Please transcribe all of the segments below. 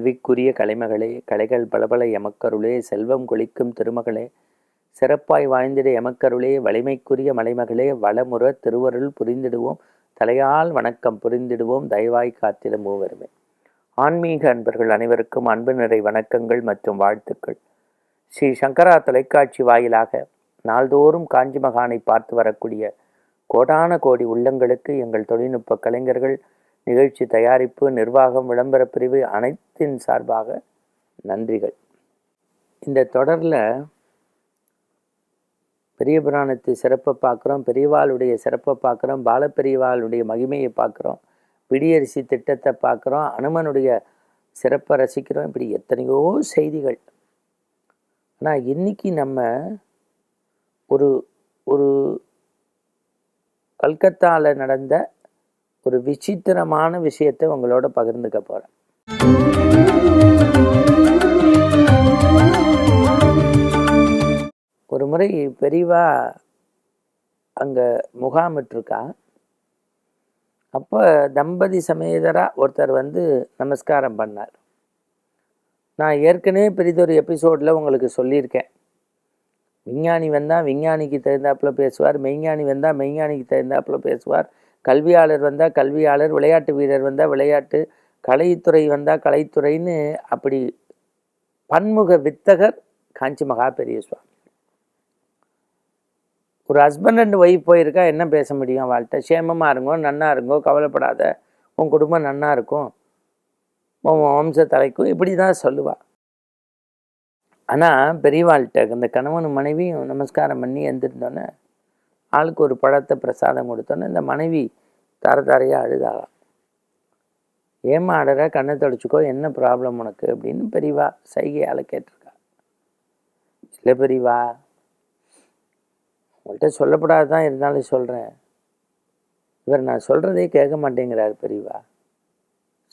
கல்விக்குரிய கலைமகளே கலைகள் பலபல எமக்கருளே செல்வம் கொளிக்கும் திருமகளே சிறப்பாய் வாழ்ந்திட எமக்கருளே வலிமைக்குரிய மலைமகளே வளமுற திருவருள் புரிந்திடுவோம் தலையால் வணக்கம் புரிந்திடுவோம் தயவாய் காத்திட மூவருமே. ஆன்மீக அன்பர்கள் அனைவருக்கும் அன்பு நிறை வணக்கங்கள் மற்றும் வாழ்த்துக்கள். ஸ்ரீ சங்கரா தொலைக்காட்சி வாயிலாக நாள்தோறும் காஞ்சி மகானை பார்த்து வரக்கூடிய கோடான கோடி உள்ளங்களுக்கு எங்கள் தொழில்நுட்ப கலைஞர்கள் நிகழ்ச்சி தயாரிப்பு நிர்வாகம் விளம்பர பிரிவு அனைத்தின் சார்பாக நன்றிகள். இந்த தொடரில் பெரிய புராணத்தை சிறப்பை பார்க்குறோம் பெரியவாளுடைய சிறப்பை பார்க்குறோம் பாலப்பெரியவாளுடைய மகிமையை பார்க்குறோம் பிடியரிசி திட்டத்தை பார்க்குறோம் அனுமனுடைய சிறப்பை ரசிக்கிறோம் இப்படி எத்தனையோ செய்திகள். ஆனால் இன்னைக்கு நம்ம ஒரு ஒரு கல்கத்தாவில் நடந்த ஒரு விசித்திரமான விஷயத்தை உங்களோட பகிர்ந்துக்க போகிறேன் ஒரு முறை பெரியவா அங்கே முகாமிட்டிருக்கா அப்போ தம்பதி சமேதராக ஒருத்தர் வந்து நமஸ்காரம் பண்ணார். நான் ஏற்கனவே பெரிதொரு எபிசோடில் உங்களுக்கு சொல்லியிருக்கேன். விஞ்ஞானி வந்தால் விஞ்ஞானிக்கு தகுந்தாப்புல பேசுவார் மெய்ஞானி வந்தால் மெய்ஞானிக்கு தகுந்தாப்புல பேசுவார் கல்வியாளர் வந்தால் கல்வியாளர் விளையாட்டு வீரர் வந்தால் விளையாட்டு கலைத்துறை வந்தால் கலைத்துறைன்னு அப்படி பன்முக வித்தகர் காஞ்சி மகா பெரிய சுவாமி. ஒரு ஹஸ்பண்ட் அண்ட் ஒய்ஃப் போயிருக்கா என்ன பேச முடியும் வாழ்க்கை சேமமாக இருங்கோ நன்னா இருங்கோ கவலைப்படாத. உன் குடும்பம் நன்னா இருக்கும். உன் வம்ச தலைக்கும் இப்படி தான் சொல்லுவாள் ஆனால் பெரியவாள்கிட்ட இந்த கணவன் மனைவியும் நமஸ்காரம் பண்ணி எழுந்திருந்தோன்னே ஆளுக்கு ஒரு பழத்தை பிரசாதம் கொடுத்தோன்னே இந்த மனைவி தர தரையாக அழுதாளாம் ஏமா அடற கண்ணை தொடச்சிக்கோ என்ன ப்ராப்ளம் உனக்கு? அப்படின்னு பெரியவா சைகையால் கேட்டிருக்கா. இல்லை பெரியவா உங்கள்கிட்ட சொல்லப்படாது தான் இருந்தாலும் சொல்கிறேன் இவர் நான் சொல்கிறதே கேட்க மாட்டேங்கிறார் பெரியவா.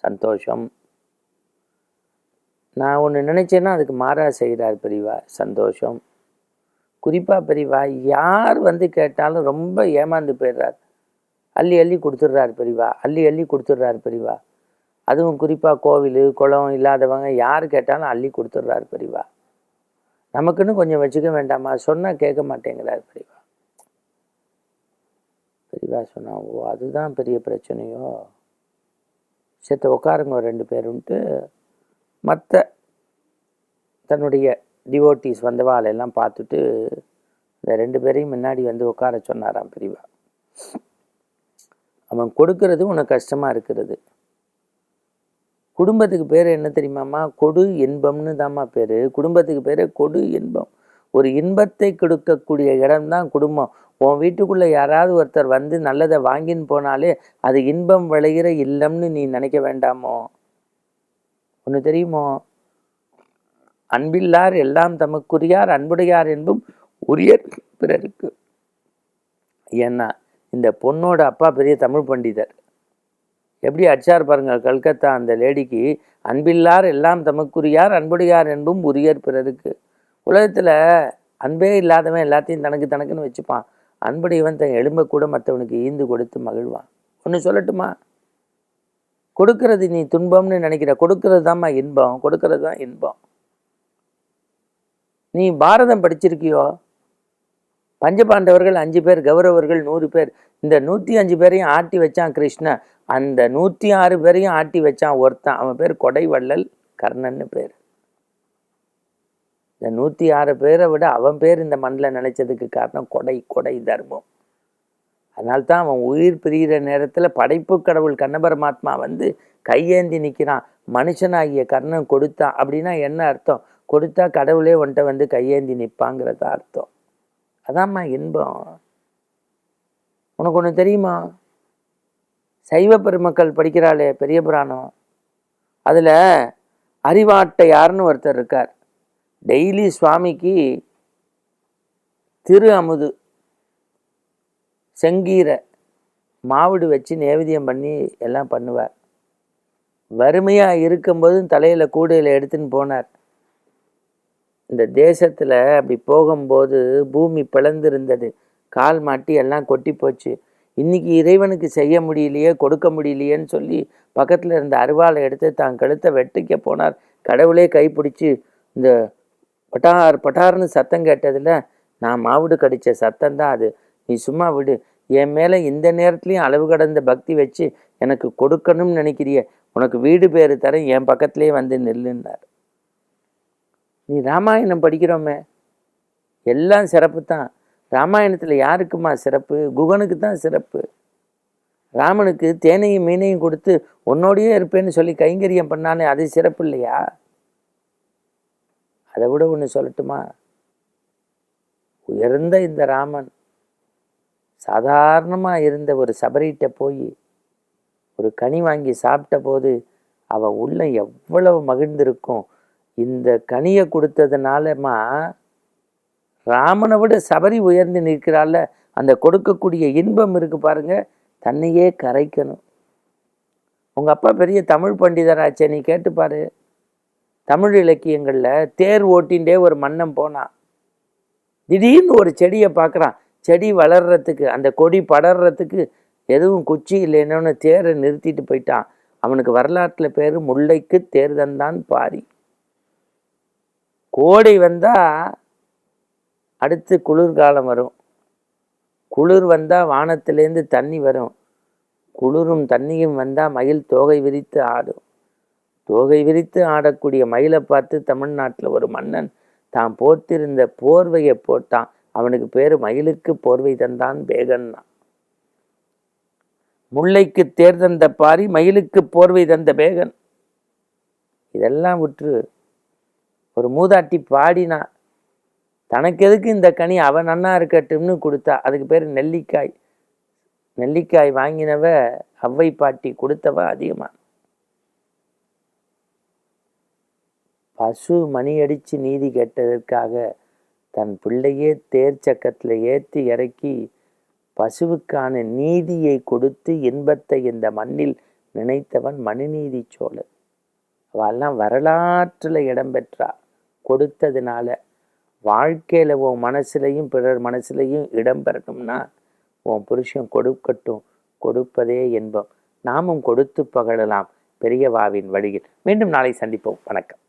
சந்தோஷம். நான் ஒன்று நினச்சேன்னா அதுக்கு மாறா செய்கிறார் பெரியவா சந்தோஷம். குறிப்பாக பெரியவா யார் வந்து கேட்டாலும் ரொம்ப ஏமாந்து போயிடுறார். அள்ளி அள்ளி கொடுத்துட்றாரு பெரியவா அள்ளி அள்ளி கொடுத்துட்றாரு பெரியவா. அதுவும் குறிப்பாக கோவில் குளம் இல்லாதவங்க யார் கேட்டாலும் அள்ளி கொடுத்துட்றாரு பெரியவா. நமக்குன்னு கொஞ்சம் வச்சுக்க வேண்டாமா? சொன்னால் கேட்க மாட்டேங்கிறார் பெரியவா. பெரியவா சொன்னா ஓ அதுதான் பெரிய பிரச்சனையோ? சேர்த்து உட்காருங்க ரெண்டு பேருன்ட்டு மற்ற தன்னுடைய டிவோட்டிஸ் வந்தவா எல்லாம் பார்த்துட்டு இந்த ரெண்டு பேரையும் முன்னாடி வந்து உட்கார சொன்னாராம் பிரிவா அவன் கொடுக்கறது உனக்கு கஷ்டமாக இருக்கிறது. குடும்பத்துக்கு பேர் என்ன தெரியுமாம்மா? கொடு இன்பம்னு தாம்மா பேர். குடும்பத்துக்கு பேர் கொடு இன்பம். ஒரு இன்பத்தை கொடுக்கக்கூடிய இடம்தான் குடும்பம். உன் வீட்டுக்குள்ளே யாராவது ஒருத்தர் வந்து நல்லதை வாங்கின்னு போனாலே அது இன்பம் விளைகிற இல்லம்னு நீ நினைக்க வேண்டாமோ? ஒன்று தெரியுமோ? அன்பில்லார் எல்லாம் தமக்குரியார் அன்புடையார் என்பும் உரிய பிறருக்கு. ஏன்னா இந்த பொண்ணோட அப்பா பெரிய தமிழ் பண்டிதர். எப்படி அடிச்சார் பாருங்க கல்கத்தா அந்த லேடிக்கு அன்பில்லார் எல்லாம் தமக்குரியார் அன்புடையார் என்பும் உரியர் பிறருக்கு. உலகத்தில் அன்பே இல்லாதவன் எல்லாத்தையும் தனக்கு தனக்குன்னு வச்சுப்பான். அன்புடையவன் தன் எலும்பை கூட மற்றவனுக்கு ஈந்து கொடுத்து மகிழ்வான். ஒன்று சொல்லட்டுமா? கொடுக்கறது நீ துன்பம்னு நினைக்கிற கொடுக்கறது தான்மா இன்பம் கொடுக்கறது தான் இன்பம். நீ பாரதம் படிச்சிருக்கியோ? பஞ்சபாண்டவர்கள் அஞ்சு பேர் கௌரவர்கள் நூறு பேர். இந்த நூற்றி அஞ்சு பேரையும் ஆட்டி வச்சான் கிருஷ்ணன் அந்த நூற்றி ஆறு பேரையும் ஆட்டி வச்சான் ஒருத்தன். அவன் பேர் கொடைவள்ளல் கர்ணன்னு பேர். இந்த நூற்றி ஆறு பேரை விட அவன் பேர் இந்த மண்ணில் நினைச்சதுக்கு காரணம் கொடை கொடை தர்மம். அதனால்தான் அவன் உயிர் பிரிகிற நேரத்தில் படைப்பு கடவுள் கண்ணபரமாத்மா வந்து கையேந்தி நிற்கிறான் மனுஷனாகிய கர்ணன் கொடுத்தான். அப்படின்னா என்ன அர்த்தம்? கொடுத்தா கடவுளே உன்ட்ட வந்து கையேந்தி நிற்பாங்கிறத அர்த்தம். அதாம்மா இன்பம். உனக்கு ஒன்று தெரியுமா? சைவ பெருமக்கள் படிக்கிறாளே பெரிய புராணம். அதில் அறிவாட்டையார்னு ஒருத்தர் இருக்கார். டெய்லி சுவாமிக்கு திரு அமுது செங்கீரை மாவிடு வச்சு நேவேதியம் பண்ணி எல்லாம் பண்ணுவார். வறுமையாக இருக்கும்போதும் தலையில் கூடையில் எடுத்துன்னு போனார். இந்த தேசத்தில் அப்படி போகும்போது பூமி பிளந்திருந்தது. கால் மாட்டி எல்லாம் கொட்டி போச்சு. இன்னைக்கு இறைவனுக்கு செய்ய முடியலையே கொடுக்க முடியலையேன்னு சொல்லி பக்கத்தில் இருந்த அருவாளை எடுத்து தான் கழுத்தை வெட்டிக்க போனார். கடவுளே கைப்பிடிச்சு இந்த பட்டார் பட்டார்னு சத்தம் கேட்டதில் நான் மாவுடு கடித்த சத்தம் தான் அது. நீ சும்மா விடு. என் மேலே இந்த நேரத்துலையும் அளவு கடந்த பக்தி வச்சு எனக்கு கொடுக்கணும்னு நினைக்கிறிய. உனக்கு வீடு பேர் தரேன். என் பக்கத்துலேயே வந்து நில்லுன்னார். நீ ராமாயணம் படிக்கிறோமே. எல்லாம் சிறப்பு தான் ராமாயணத்தில் யாருக்குமா சிறப்பு? குகனுக்கு தான் சிறப்பு. ராமனுக்கு தேனையும் மீனையும் கொடுத்து உன்னோடையே இருப்பேன்னு சொல்லி கைங்கரியம் பண்ணானே அது சிறப்பு இல்லையா? அதை விட ஒன்று சொல்லட்டுமா? உயர்ந்த இந்த ராமன் சாதாரணமாக இருந்த ஒரு சபரிகிட்ட போய் ஒரு கனி வாங்கி சாப்பிட்ட போது அவன் உள்ள எவ்வளவு மகிழ்ந்திருக்கும்? இந்த கனியை கொடுத்ததுனாலமா ராமனை விட சபரி உயர்ந்து நிற்கிறாள்ல. அந்த கொடுக்கக்கூடிய இன்பம் இருக்கு பாருங்க. தன்னையே கரைக்கணும். உங்கள் அப்பா பெரிய தமிழ் பண்டிதராச்சே நீ கேட்டுப்பாரு தமிழ் இலக்கியங்களில் தேர் ஓட்டின்றே ஒரு மன்னன் போனான் திடீர்னு ஒரு செடியை பார்க்குறான். செடி வளர்றதுக்கு அந்த கொடி படர்றதுக்கு எதுவும் குச்சி இல்லைன்னு தேரை நிறுத்திட்டு போயிட்டான். அவனுக்கு வரலாற்றில் பேர் முல்லைக்கு தேர் தந்தான் பாரி. கோடை வந்தால் அடுத்து குளிர்காலம் வரும். குளிர் வந்தால் வானத்திலேருந்து தண்ணி வரும். குளிரும் தண்ணியும் வந்தால் மயில் தோகை விரித்து ஆடும். தோகை விரித்து ஆடக்கூடிய மயிலை பார்த்து தமிழ்நாட்டில் ஒரு மன்னன் தான் போத்திருந்த போர்வையை போட்டான். அவனுக்கு பேர் மயிலுக்கு போர்வை தந்தான் பேகன்னா முல்லைக்கு தேர் தந்த பாரி மயிலுக்கு போர்வை தந்த பேகன் இதெல்லாம் விட்டு ஒரு மூதாட்டி பாடினா தனக்கு எதுக்கு இந்த கனி? அவன் நன்னா இருக்கட்டும்னு கொடுத்தா. அதுக்கு பேர் நெல்லிக்காய். நெல்லிக்காய் வாங்கினவ அவ்வை பாட்டி கொடுத்தவ அதிகமா. பசு மணி நீதி கேட்டதற்காக தன் பிள்ளையே தேர் சக்கத்தில் ஏற்றி இறக்கி பசுவுக்கான நீதியை கொடுத்து இன்பத்தை இந்த மண்ணில் நினைத்தவன் மணிநீதி சோழன். அவெல்லாம் வரலாற்றில் இடம்பெற்றார் கொடுத்ததுனால வாழ்க்கையில் உன் மனசுலையும் பிறர் மனசுலையும் இடம் பெறணும்னா உன் புருஷன் கொடுக்கட்டும் கொடுப்பதே என்பம் நாமும் கொடுத்து பகழலாம் பெரியவாவின் வழியில். மீண்டும் நாளை சந்திப்போம். வணக்கம்.